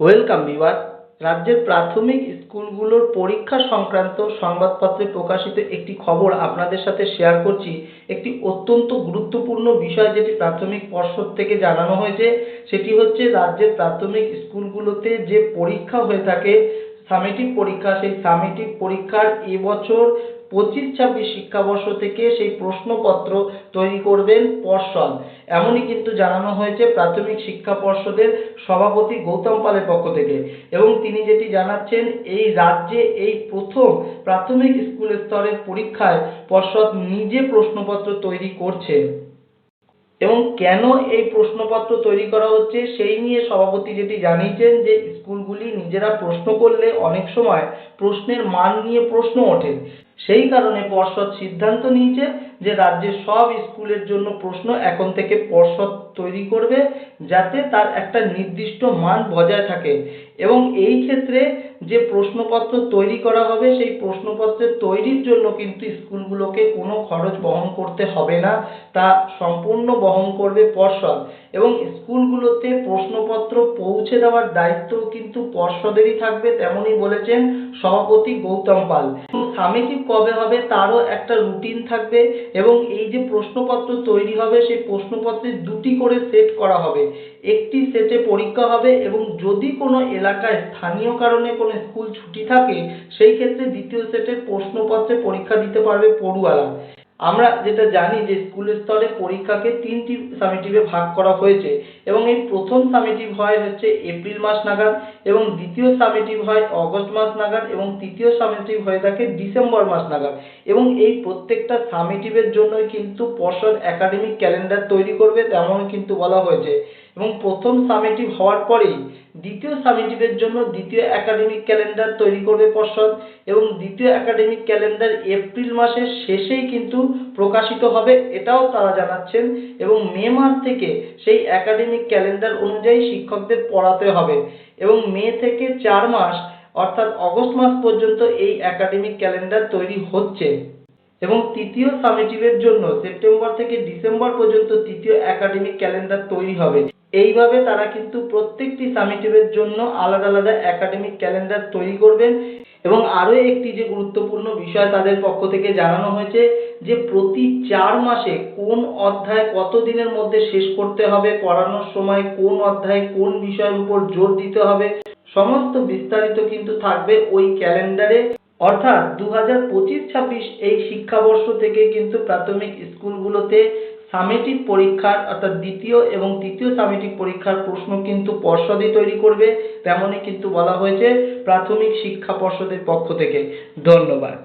Welcome viewer রাজ্যের প্রাথমিক স্কুলগুলোর পরীক্ষা সংক্রান্ত সংবাদপত্রে প্রকাশিত একটি খবর আপনাদের সাথে শেয়ার করছি। একটি অত্যন্ত গুরুত্বপূর্ণ বিষয় যেটি প্রাথমিক পর্ষদ থেকে জানানো হয়েছে, সেটি হচ্ছে রাজ্যের প্রাথমিক স্কুলগুলোতে যে পরীক্ষা হয়ে থাকে, সামেটিক পরীক্ষা, সেই সামেটিক পরীক্ষার এবছর পঁচিশ ছাব্বিশ শিক্ষাবর্ষ থেকে সেই প্রশ্নপত্র তৈরি করবেন পর্ষদ। এমনই কিন্তু জানানো হয়েছে প্রাথমিক শিক্ষা পর্ষদের সভাপতি গৌতম পালের পক্ষ থেকে। এবং তিনি যেটি জানাচ্ছেন, এই রাজ্যে এই প্রথম প্রাথমিক স্কুল স্তরের পরীক্ষায় পর্ষদ নিজে প্রশ্নপত্র তৈরি করছে। এবং কেন এই প্রশ্নপত্র তৈরি করা হচ্ছে, সেই নিয়ে সভাপতি যেটি জানিয়েছেন যে, স্কুলগুলি নিজেরা প্রশ্ন করলে অনেক সময় প্রশ্নের মান নিয়ে প্রশ্ন ওঠে। সেই কারণে পর্ষদ সিদ্ধান্ত নিয়েছে যে রাজ্যের সব স্কুলের জন্য প্রশ্ন এখন থেকে পর্ষদ তৈরি করবে যাতে তার একটা নির্দিষ্ট মান বজায় থাকে। এবং এই ক্ষেত্রে যে প্রশ্নপত্র তৈরি করা হবে, সেই প্রশ্নপত্রের তৈরির জন্য কিন্তু স্কুলগুলোকে কোনো খরচ বহন করতে হবে না। তা সম্পূর্ণ বহন করবে পর্ষদ। এবং স্কুলগুলোতে প্রশ্নপত্র পৌঁছে দেওয়ার দায়িত্বও কিন্তু পর্ষদেরই থাকবে, তেমনই বলেছেন সভাপতি গৌতম পাল। সামেটিক কবে হবে তারও একটা রুটিন থাকবে এবং এই যে প্রশ্নপত্র তৈরি হবে, সেই প্রশ্নপত্রের দুটি করে সেট করা হবে। একটি সেটে পরীক্ষা হবে এবং যদি কোনো এলাকায় স্থানীয় কারণে কোনো স্কুল ছুটি থাকে, সেই ক্ষেত্রে দ্বিতীয় সেটের প্রশ্নপত্রে পরীক্ষা দিতে পারবে পড়ুয়ারা। আমরা যেটা জানি যে স্কুল স্তরে পরীক্ষাকে তিনটি সামেটিভে ভাগ করা হয়েছে এবং এই প্রথম সামেটিভ হয় হচ্ছে এপ্রিল মাস নাগাদ এবং দ্বিতীয় সামেটিভ হয় অগস্ট মাস নাগাদ এবং তৃতীয় সামেটিভ হয়ে থাকে ডিসেম্বর মাস নাগাদ। এবং এই প্রত্যেকটা সামেটিভের জন্যই কিন্তু পর্ষদ একাডেমিক ক্যালেন্ডার তৈরি করবে তেমন কিন্তু বলা হয়েছে। এবং প্রথম সামেটিভ হওয়ার পরেই দ্বিতীয় সামেটিভের জন্য দ্বিতীয় একাডেমিক ক্যালেন্ডার তৈরি করবে পর্ষদ এবং দ্বিতীয় একাডেমিক ক্যালেন্ডার এপ্রিল মাসের শেষেই কিন্তু প্রকাশিত হবে এটাও তারা জানাচ্ছেন এবং মে মাস থেকে সেই একাডেমিক ক্যালেন্ডার অনুযায়ী শিক্ষকদের পড়াতে হবে এবং মে থেকে চার মাস অর্থাৎ অগস্ট মাস পর্যন্ত এই একাডেমিক ক্যালেন্ডার তৈরি হচ্ছে। এবং তৃতীয় সামেটিভের জন্য সেপ্টেম্বর থেকে ডিসেম্বর পর্যন্ত তৃতীয় একাডেমিক ক্যালেন্ডার তৈরি হবে। এইভাবে তারা কিন্তু প্রত্যেকটি সামেটিভের জন্য আলাদা আলাদা একাডেমিক ক্যালেন্ডার তৈরি করবেন এবং আরও একটি যে গুরুত্বপূর্ণ বিষয় তাদের পক্ষ থেকে জানানো হয়েছে যে প্রতি চার মাসে কোন অধ্যায় কত দিনের মধ্যে শেষ করতে হবে, পড়ানোর সময় কোন অধ্যায় কোন বিষয়ের উপর জোর দিতে হবে, সমস্ত বিস্তারিত কিন্তু থাকবে ওই ক্যালেন্ডারে অর্থাৎ দু হাজার পঁচিশ ছাব্বিশ এই শিক্ষাবর্ষ থেকে কিন্তু প্রাথমিক স্কুলগুলোতে সামেটিক পরীক্ষার অর্থাৎ দ্বিতীয় এবং তৃতীয় সামেটিক পরীক্ষার প্রশ্ন কিন্তু পর্ষদই তৈরি করবে। তেমনই কিন্তু বলা হয়েছে প্রাথমিক শিক্ষা পর্ষদের পক্ষ থেকে। ধন্যবাদ।